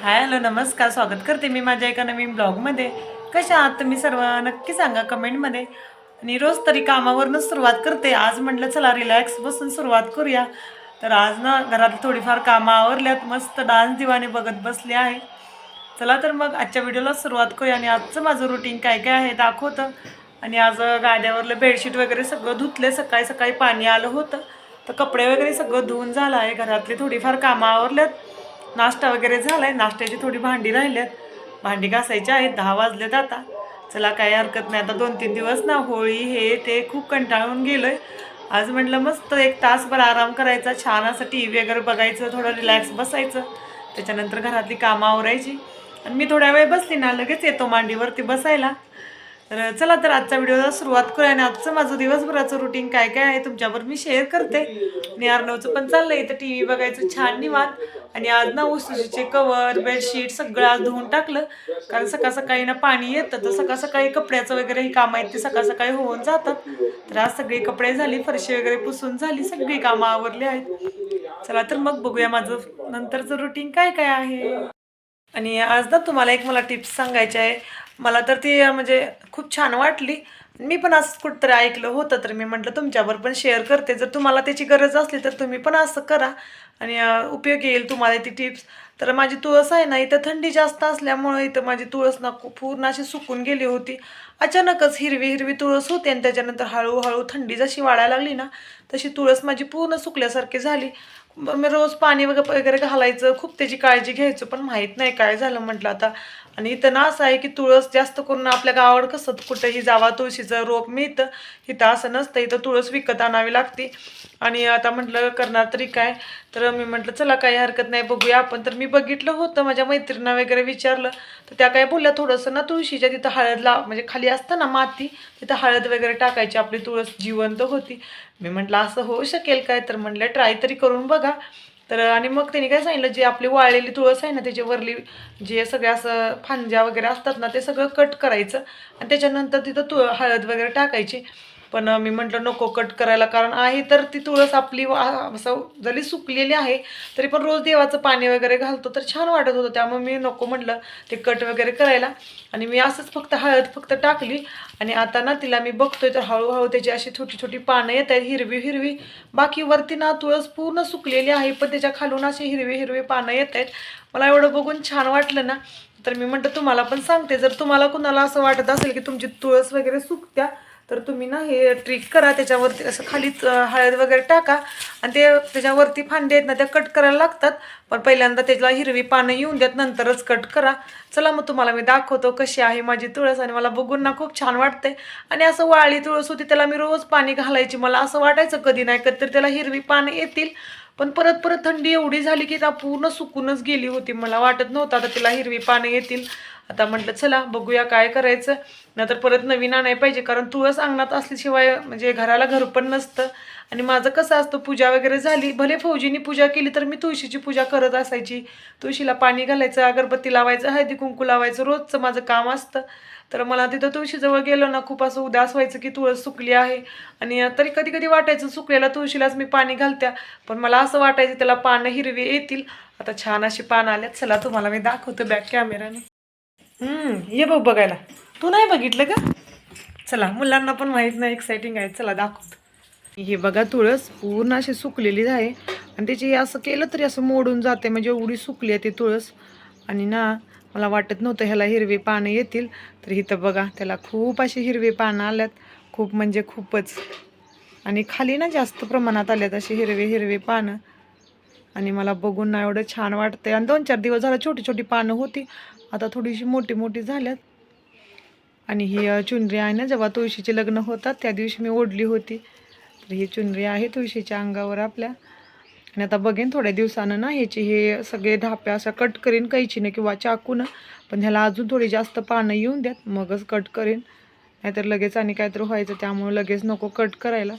Hi hello नमस्कार. स्वागत करते मी माझ्या एका नवीन ब्लॉगमध्ये. कशा आहात तुम्ही सर्व? नक्की सांगा कमेंटमध्ये. आणि रोज तरी कामावरनंच सुरुवात करते. आज म्हटलं चला रिलॅक्स बसून सुरुवात करूया. तर आज ना घरात थोडीफार कामं आवरल्यात. मस्त डान्स दिवाने बघत बसले आहे. चला तर मग आजच्या व्हिडिओला सुरुवात करूया. आणि आजचं माझं रुटीन काय काय आहे दाखवतं. आणि आज गाड्यावरलं बेडशीट वगैरे सगळं धुतलं. सकाळी सकाळी पाणी आलं होतं. तर कपडे वगैरे सगळं धुवून झालं आहे. घरातली थोडीफार कामं आवरल्यात. नाश्ता वगैरे झाला आहे नाश्त्याची थोडी भांडी राहिल्यात. भांडी घासायची आहेत. दहा वाजलेत आता. चला काही हरकत नाही. आता दोन तीन दिवस ना होळी हे ते खूप कंटाळून गेलोय. आज म्हटलं मस्त एक तासभर आराम करायचा. छान असं टी व्ही वगैरे बघायचं थोडं रिलॅक्स बसायचं. त्याच्यानंतर घरातली कामं आवरायची. आणि मी थोड्या वेळ बसली ना लगेच येतो मांडीवरती बसायला. तर चला तर आजच्या व्हिडिओला सुरुवात करूया आणि आजचं माझं दिवसभराचं रुटीन काय काय आहे तुमच्यावर मी शेअर करते. आणि अर्णवचं पण चाललंय इथं टी व्ही बघायचं छान निवांत. आणि आज ना उशीचे कवर बेडशीट सगळं आज धुवून टाकलं. कारण सकाळ सकाळी ना पाणी येतं तर सकाळ सकाळी कपड्याचं वगैरे ही कामं आहेत ते सकाळ सकाळी होऊन जातात. तर आज सगळी कपडे झाली फरशी वगैरे पुसून झाली सगळी कामं आवरली आहेत. चला तर मग बघूया माझं नंतरचं रुटीन काय काय आहे. आणि आज ना तुम्हाला एक मला टिप्स सांगायची आहे. मला तर ती म्हणजे खूप छान वाटली. मी पण असं कुठंतरी ऐकलं होतं तर मी म्हटलं तुमच्यावर पण शेअर करते. जर तुम्हाला त्याची गरज असली तर तुम्ही पण असं करा. आणि उपयोग उपयोगी येईल तुम्हाला ती टिप्स तर माझी तुळस आहे ना इथं थंडी जास्त असल्यामुळे इथं माझी तुळस ना पूर्ण अशी सुकून गेली होती. अचानकच हिरवी हिरवी तुळस होती आणि त्याच्यानंतर हळूहळू थंडी जशी वाढायला लागली ना तशी तुळस माझी पूर्ण सुकल्यासारखी झाली. मी रोज पाणी वगैरे वगैरे घालायचं खूप त्याची काळजी घ्यायचं पण माहीत नाही काय झालं म्हटलं आता. आणि इथं ना असं आहे की तुळस जास्त करून आपल्या गावावर कसं कुठेही जावा तुळशीचं रोप मिळतं. इथं असं नसतं इथं तुळस विकत आणावी लागते. आणि आता म्हटलं करणार तरी काय? तर मी म्हटलं चला काही हरकत नाही बघूया आपण. तर मी बघितलं होतं माझ्या मैत्रिणींना वगैरे विचारलं. तर त्या काय बोलल्या थोडंसं ना तुळशीच्या तिथं हळद ला म्हणजे खाली असतं ना माती तिथं हळद वगैरे टाकायची आपली तुळस जिवंत होती. मी म्हटलं असं होऊ शकेल काय? तर म्हटलं ट्राय तरी करून बघा. तर आणि मग त्यांनी काय सांगितलं जे आपली वाळलेली तुळस आहे ना त्याच्यावरली जे सगळ्या असं फांद्या वगैरे असतात ना ते सगळं कट करायचं. आणि त्याच्यानंतर तिथं तुळ हळद वगैरे टाकायची. पण मी म्हटलं नको कट करायला. कारण आहे तर ती तुळस आपली वा- असं जरी सुकलेली आहे तरी पण रोज देवाचं पाणी वगैरे घालतो तर छान वाटत होतं. त्यामुळे मी नको म्हटलं ते कट वगैरे करायला. आणि मी असंच फक्त हळद फक्त टाकली आणि आता ना तिला मी बघतोय तर हळूहळू त्याची अशी छोटी छोटी पानं येत आहेत हिरवी हिरवी. बाकी वरती ना तुळस पूर्ण सुकलेली आहे पण त्याच्या खालून अशी हिरवी हिरवी पानं येत आहेत. मला एवढं बघून छान वाटलं ना. तर मी म्हटलं तुम्हाला पण सांगते. जर तुम्हाला कुणाला असं वाटत असेल की तुमची तुळस वगैरे सुकत्या तर तुम्ही ना हे ट्रिक करा त्याच्यावरती असं खालीच हळद वगैरे टाका. आणि ते त्याच्यावरती फांदे आहेत ना त्या कट करायला लागतात. पण पहिल्यांदा त्याला हिरवी पानं येऊन द्यात नंतरच कट करा. चला मग तुम्हाला मी दाखवतो कशी आहे माझी तुळस आणि मला बघून ना खूप छान वाटते आणि असं वाळी तुळस होती त्याला मी रोज पाणी घालायची. मला असं वाटायचं कधी नाही कधी त्याला हिरवी पानं येतील. पण परत परत थंडी एवढी झाली की ना पूर्ण सुकूनच गेली होती. मला वाटत नव्हतं आता तिला हिरवी पानं येतील. आता म्हटलं चला बघूया काय करायचं. नाहीतर परत नवीन आणायला पाहिजे कारण तुळस अंगणात असल्याशिवाय म्हणजे घराला घर पण नसतं. आणि माझं कसं असतं पूजा वगैरे झाली भले फौजींनी पूजा केली तर मी तुळशीची पूजा करत असायची. तुळशीला पाणी घालायचं अगरबत्ती लावायचं हळदी कुंकू लावायचं रोजचं माझं काम असतं. तर मला तिथं तुळशीजवळ गेलो ना खूप असं उदास व्हायचं की तुळस सुकली आहे. आणि तरी कधी कधी वाटायचं सुकलेल्या तुळशीलाच मी पाणी घालत्या. पण मला असं वाटायचं त्याला पानं हिरवी येतील. आता छान अशी पानं आल्यात. चला तुम्हाला मी दाखवतो बॅक कॅमेराने ये बघ बघायला. तू नाही बघितलं का? चला मुलांना पण माहीत नाही एक्साइटिंग आहे. चला दाखवतो हे बघा तुळस पूर्ण अशी सुकलेली आहे. आणि त्याची असं केलं तरी असं मोडून जाते म्हणजे एवढी सुकली आहे ती तुळस. आणि ना मला वाटत नव्हतं ह्याला हिरवी पानं येतील. तर इथं बघा त्याला खूप अशी हिरवी पानं आल्यात. खूप म्हणजे खूपच. आणि खाली ना जास्त प्रमाणात आल्यात अशी हिरवी हिरवी पानं. आणि मला बघून ना एवढं छान वाटतंय. आणि दोन चार दिवस झालं छोटी छोटी पानं होती. आता थोडीशी मोठी मोठी झाल्यात. आणि ही चुनरी आहे ना जेव्हा तुळशीचे लग्न होतात त्या दिवशी मी ओढली होती. तर ही चुनरी आहे तुळशीच्या अंगावर आपल्या. आणि आता बघेन थोड्या दिवसानं ना ह्याचे हे सगळे ढापे असं कट करीन कैचीनं किंवा चाकूनं. पण ह्याला अजून थोडी जास्त पानं येऊन द्यात मगच कट करीन. नाहीतर लगेच आणि काहीतरी व्हायचं त्यामुळे लगेच नको कट करायला.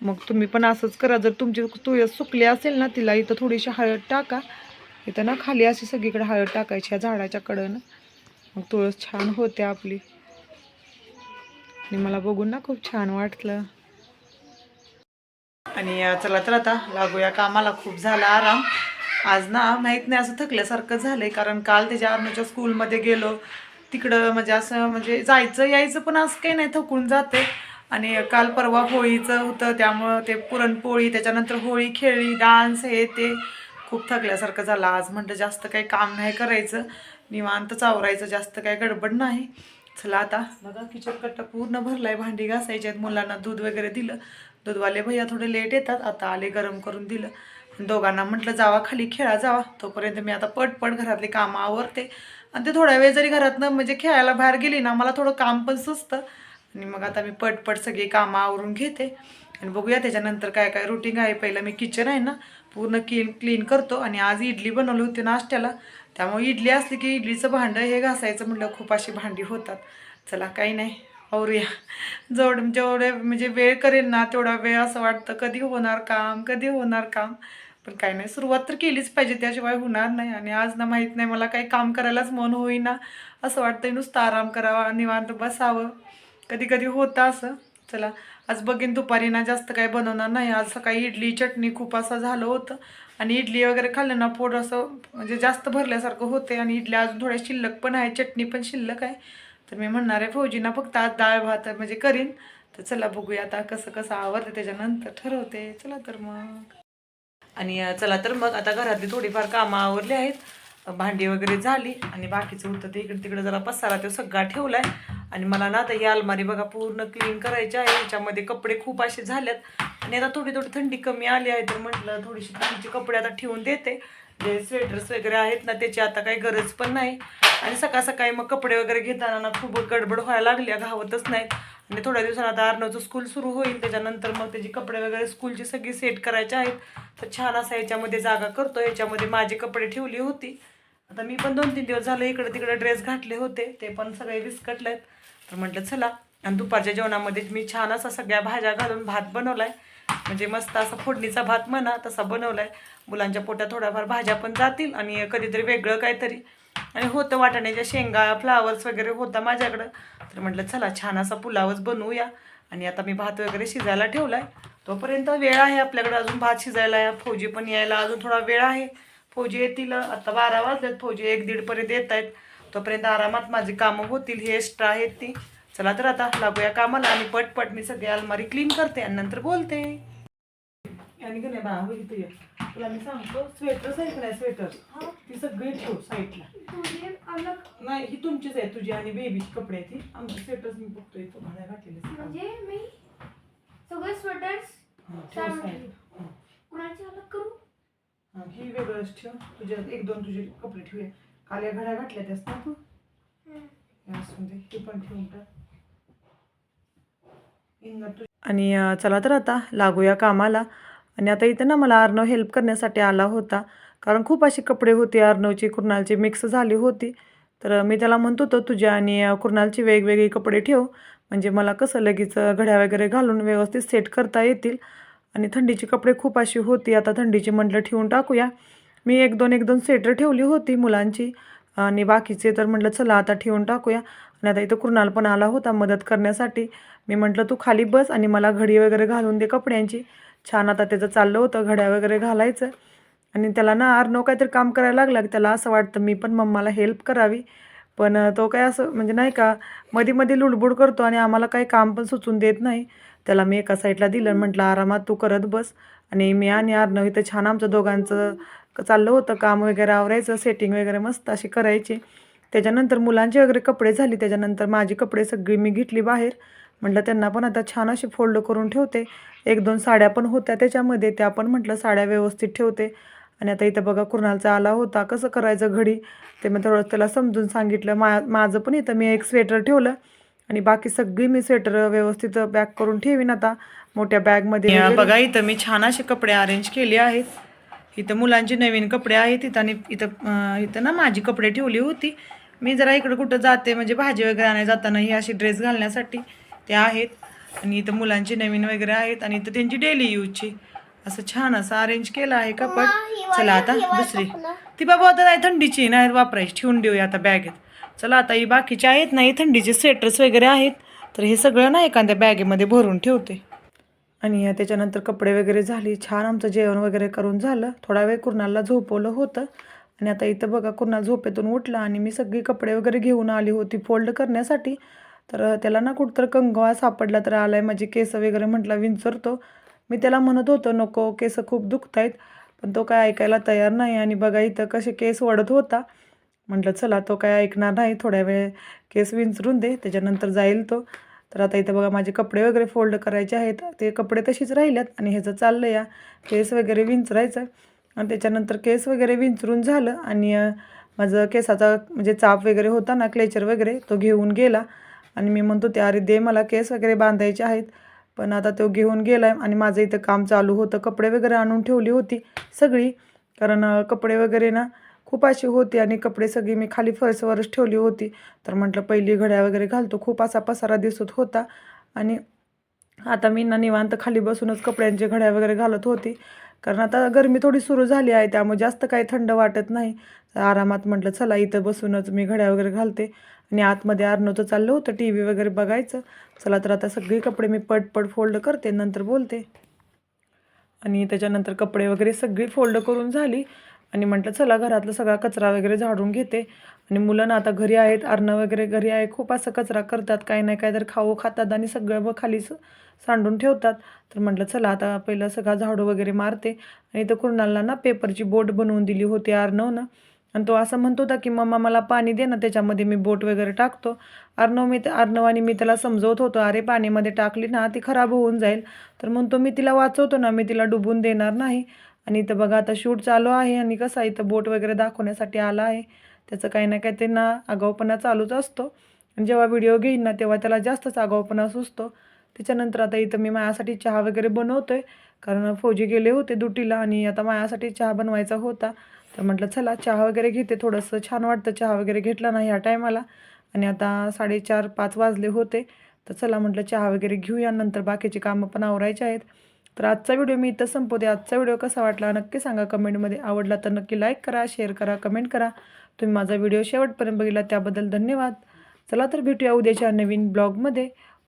मग तुम्ही पण असंच करा. जर तुमची तुळस सुकली असेल ना तिला इथं थोडीशी हळद टाका. इथं ना खाली अशी सगळीकडे हळद टाकायची या झाडाच्या कडनं. मग तुळस छान होते आपली. आणि मला बघून ना खूप छान वाटलं. आणि चला तर आता लागूया कामाला. खूप झाला आराम. आज ना माहीत नाही असं थकल्यासारखं झालंय. कारण काल त्याच्या अर्णूच्या स्कूलमध्ये गेलो. तिकडं म्हणजे असं म्हणजे जायचं यायचं पण असं काही नाही थकून जाते. आणि काल परवा होळीचं होतं त्यामुळं ते पुरणपोळी त्याच्यानंतर होळी खेळली डान्स हे ते खूप थकल्यासारखं झालं. आज म्हटलं जास्त काही काम नाही करायचं निवांत चावरायचं जास्त काही गडबड नाही. चला आता बघा किचन कट्टा पूर्ण भरलाय भांडी घासायची आहेत मुलांना दूध वगैरे दिलं. दूधवाले भैया थोडे लेट येतात आता आले गरम करून दिलं. दोघांना म्हटलं जावा खाली खेळा जावा. तोपर्यंत मी आता पटपट घरातली कामं आवरते. आणि ते थोड्या वेळ जरी घरातनं म्हणजे खेळायला बाहेर गेली ना मला थोडं काम पण सुचतं. आणि मग आता मी पटपट सगळी कामं आवरून घेते. आणि बघूया त्याच्यानंतर काय काय रुटीन आहे. पहिलं मी किचन आहे ना पूर्ण क्लीन क्लीन करतो. आणि आज इडली बनवली होती नाश्त्याला. त्यामुळे इडली असली की इडलीचं भांडं हे घासायचं म्हटलं खूप अशी भांडी होतात. चला काही नाही आवरूया. जेवढ जेवढे म्हणजे वेळ करेन ना तेवढा वेळ असं वाटतं कधी होणार काम कधी होणार काम. पण काही नाही सुरुवात तर केलीच पाहिजे त्याशिवाय होणार नाही. आणि आज ना माहीत नाही मला काही काम करायलाच मन होईना. असं वाटतंय नुसतं आराम करावा निवांत बसावं. कधी कधी होतं असं. चला आज बघेन दुपारी ना जास्त काही बनवणार नाही. आज सकाळी इडली चटणी खूप असं झालं होतं. आणि इडली वगैरे खाल्लं ना पोट असं म्हणजे जास्त भरल्यासारखं होते आणि इडल्या अजून थोड्या शिल्लक पण आहे चटणी पण शिल्लक आहे. तर मी म्हणणार आहे फौजीना फक्त आज डाळ भात म्हणजे करीन. तर चला बघूया आता कसं कसं आवडते त्याच्यानंतर. ठरवते. चला तर मग. आणि चला तर मग आता घरातली थोडीफार कामं आवरली आहेत. भांडी वगैरे झाली. आणि बाकीचं होतं ते इकडे तिकडे जरा पसारा तो सगळा ठेवला आहे आणि मला ना आता ही अलमारी बघा पूर्ण क्लीन करायची आहे. याच्यामध्ये कपडे खूप असे झालेत. आणि आता थोडी थोडी थंडी कमी आली आहे तर म्हटलं थोडीशी थंडीचे कपडे आता ठेवून देते. जे स्वेटर्स वगैरे आहेत ना त्याची आता काही गरज पण नाही. आणि सकाळ सकाळी मग कपडे वगैरे घेताना ना खूप गडबड व्हायला लागली घावतच नाहीत. आणि थोड्या दिवसात आता अर्णवचं स्कूल सुरू होईल. त्याच्यानंतर मग त्याची कपडे वगैरे स्कूलची सगळी सेट करायचे आहेत. तर छान असा याच्यामध्ये जागा करतो याच्यामध्ये माझे कपडे ठेवली होती. आता मी पण दोन तीन दिवस झालं इकडे तिकडे ड्रेस घातले होते. ते पण सगळे विस्कटले आहेत तर म्हटलं चला. आणि दुपारच्या जेवणामध्ये मी छान असा सगळ्या भाज्या घालून भात बनवलाय. म्हणजे मस्त असा फोडणीचा भात म्हणा तसा बनवलाय. मुलांच्या पोटात थोड्याफार भाज्या पण जातील आणि कधीतरी वेगळं काहीतरी. आणि होतं वाटाण्याच्या शेंगा फ्लावर्स वगैरे होता माझ्याकडं. तर म्हटलं चला छान असा पुलावच बनवूया. आणि आता मी भात वगैरे शिजायला ठेवलाय. तोपर्यंत वेळ आहे आपल्याकडे. अजून भात शिजायला फौजी पण यायला अजून थोडा वेळ आहे. फौजी येतील आता बारा वाजलेत. फौजी एक दीडपर्यंत येत आहेत तोपर्यंत आरामात माझी कामं होतील ही एक्स्ट्रा आहेत ती. चला तर आता लागूया कामाला आणि पटपट मी सगळी अलमारी क्लीन करते आणि नंतर बोलते. आणि का नाही बा होईल तुझ्या तुला मी सांगतो स्वेटर साईड नाही स्वेटर ती सगळी ठेव साईडला. नाही ही तुमचीच आहे तुझी आणि बेबीची कपडे आहेत ही. आमची स्वेटर्स मी बघतोय तो भाड्या घातलेले म्हणजे मी सगळे स्वेटर्स ठेव साईड. कुणाची अलग करू? ही वेगळंच ठेव. तुझ्या एक दोन तुझे कपडे ठेवूया. काल या घड्या घातल्या त्यास ना तू? यासमध्ये ती पण ठेवून टाक. आणि चला तर आता लागूया कामाला. आणि आता इथं ना मला अर्णव हेल्प करण्यासाठी आला होता. कारण खूप अशी कपडे होते अर्णवची कुर्नालची मिक्स झाली होती. तर मी त्याला म्हणत होतो तुझ्या आणि अं, कुर्नालची वेगवेगळी कपडे ठेव. म्हणजे मला कसं लगेच घड्या वगैरे घालून व्यवस्थित सेट करता येतील. आणि थंडीची कपडे खूप अशी होती. आता थंडीची म्हटलं ठेवून टाकूया. मी एक दोन एक दोन स्वेटर ठेवली होती मुलांची. आणि बाकीचे तर म्हटलं चला आता ठेवून टाकूया. आणि आता इथं कुणाल पण आला होता मदत करण्यासाठी. मी म्हटलं तू खाली बस आणि मला घडी वगैरे घालून दे कपड्यांची. छान आता त्याचं चाललं होतं घड्या वगैरे घालायचं. आणि त्याला ना अर्णव काहीतरी काम करायला लागला की त्याला असं वाटतं मी पण मम्माला हेल्प करावी. पण तो काय असं म्हणजे नाही का मध्ये मध्ये लुडबुड करतो आणि आम्हाला काही काम पण सुचून देत नाही. त्याला मी एका साईडला दिलं म्हटलं आरामात तू करत बस. आणि मी आणि अर्णव इथं छान आमचं दोघांचं चाललं होतं काम वगैरे आवरायचं सेटिंग वगैरे मस्त अशी करायची. त्याच्यानंतर मुलांचे वगैरे कपडे झाली. त्याच्यानंतर माझी कपडे सगळी मी घेतली बाहेर. म्हटलं त्यांना पण आता छान अशी फोल्ड करून ठेवते. एक दोन साड्या पण होत्या त्याच्यामध्ये. त्या पण म्हटलं साड्या व्यवस्थित ठेवते. आणि आता इथं बघा कुणालचा आला होता. कसं करायचं घडी? ते मी थोडं त्याला समजून सांगितलं. मा माझं पण इथं मी एक स्वेटर ठेवलं. आणि बाकी सगळी मी स्वेटर व्यवस्थित पॅक करून ठेवीन आता. मोठ्या बॅगमध्ये बघा इथं मी छान असे कपडे अरेंज केले आहेत. इथं मुलांचे नवीन कपडे आहेत इथं आणि इथं इथं ना माझी कपडे ठेवली होती. मी जरा इकडं कुठं जाते म्हणजे भाजी वगैरे आणायला जाताना ही अशी ड्रेस घालण्यासाठी ते आहेत. आणि इथं मुलांचे नवीन वगैरे आहेत आणि इथं त्यांची डेली यूजची असं छान असं अरेंज केलं आहे कपड चला आता दुसरी. ती बाबा आता नाही थंडीची नाही वापरायची. ठेवून देऊया आता बॅगेत चला आता ही बाकीचे आहेत नाही थंडीचे स्वेटर्स वगैरे आहेत. तर हे सगळं ना एखाद्या बॅगेमध्ये भरून ठेवते. आणि त्याच्यानंतर कपडे वगैरे झाली. छान आमचं जेवण वगैरे करून झालं. थोडा वेळ कुर्णाला झोपवलं होतं. आणि आता इथं बघा कुर्नाल झोपेतून उठला आणि मी सगळी कपडे वगैरे घेऊन आली होती फोल्ड करण्यासाठी. तर त्याला ना कुठंतर कंगवा सापडला तर आलाय माझे केस वगैरे म्हटला विंचरतो. मी त्याला म्हणत होतो नको केस खूप दुखत आहेत पण तो काय ऐकायला तयार नाही आणि बघा इथं कसे केस वडत होता. म्हटलं चला तो काय ऐकणार नाही. थोड्या वेळ केस विंचरून दे. त्याच्यानंतर जाईल तो. तर आता इथं बघा माझे कपडे वगैरे फोल्ड करायचे आहेत. ते कपडे तशीच राहिल्यात आणि ह्याचं चाललं या केस वगैरे विंचरायचं. आणि त्याच्यानंतर केस वगैरे विंचरून झालं आणि माझं केसाचा म्हणजे चाप वगैरे होता ना क्लेचर वगैरे तो घेऊन गेला. आणि मी म्हणतो ते अरे दे मला केस वगैरे बांधायचे आहेत. पण आता तो घेऊन गेला आणि माझं इथं काम चालू होतं. कपडे वगैरे आणून ठेवली होती सगळी. कारण कपडे वगैरे ना खूप अशी होती आणि कपडे सगळी मी खाली फरसवरच ठेवली होती. तर म्हटलं पहिली घड्या वगैरे घालतो. खूप असा पसारा दिसत होता. आणि आता मी ना निवांत खाली बसूनच कपड्यांचे घड्या वगैरे घालत होती. कारण आता गरमी थोडी सुरू झाली आहे त्यामुळे जास्त काही थंड वाटत नाही. तर आरामात म्हटलं चला इथं बसूनच मी घड्या वगैरे घालते. आणि आतमध्ये अर्नवचं चाललं होतं टी व्ही वगैरे बघायचं. चला तर आता सगळे कपडे मी पट पट फोल्ड करते नंतर बोलते. आणि त्याच्यानंतर कपडे वगैरे सगळी फोल्ड करून झाली. आणि म्हटलं चला घरातला सगळा कचरा वगैरे झाडून घेते. आणि मुलं ना आता घरी आहेत अरणं वगैरे घरी आहे खूप असं कचरा करतात काही नाही काय तर खाऊ खातात आणि सगळं ब खाली सांडून ठेवतात. तर म्हटलं चला आता पहिलं सगळा झाडू वगैरे मारते. आणि इथं कुणाला ना पेपरची बोट बनवून दिली होती अर्णवनं आणि तो असं म्हणत होता की मम्मा मला पाणी दे ना त्याच्यामध्ये मी बोट वगैरे टाकतो. अर्णव मी अर्णव आणि मी त्याला समजवत होतो अरे पाणीमध्ये टाकली ना ती खराब होऊन जाईल. तर म्हणतो मी तिला वाचवतो ना मी तिला डुबून देणार नाही. आणि इथं बघा आता शूट चालू आहे आणि कसं इथं बोट वगैरे दाखवण्यासाठी आला आहे. त्याचं काही ना काही त्यांना आगाऊपणा चालूच असतो. आणि जेव्हा व्हिडिओ घेईन ना तेव्हा त्याला जास्तच आगाऊपणा सुचतो. त्याच्यानंतर आता इथं मी माझ्यासाठी चहा वगैरे बनवतो आहे कारण फौजी गेले होते ड्युटीला आणि आता माझ्यासाठी चहा बनवायचा होता. तर म्हटलं चला चहा वगैरे घेते. थोडंसं छान वाटतं चहा वगैरे घेतला ना ह्या टायमाला आणि आता साडेचार पाच वाजले होते. तर चला म्हटलं चहा वगैरे घेऊया. नंतर बाकीची कामं पण आवरायची आहेत. तर आजचा व्हिडिओ मी इथं संपवते. आजचा व्हिडिओ कसा वाटला नक्की सांगा. कमेंटमध्ये आवडला तर नक्की लाईक करा शेअर करा कमेंट करा. तुम्ही माझा व्हिडिओ शेवटपर्यंत बघितला त्याबद्दल धन्यवाद. चला तर भेटूया उद्याच्या नवीन ब्लॉगमध्ये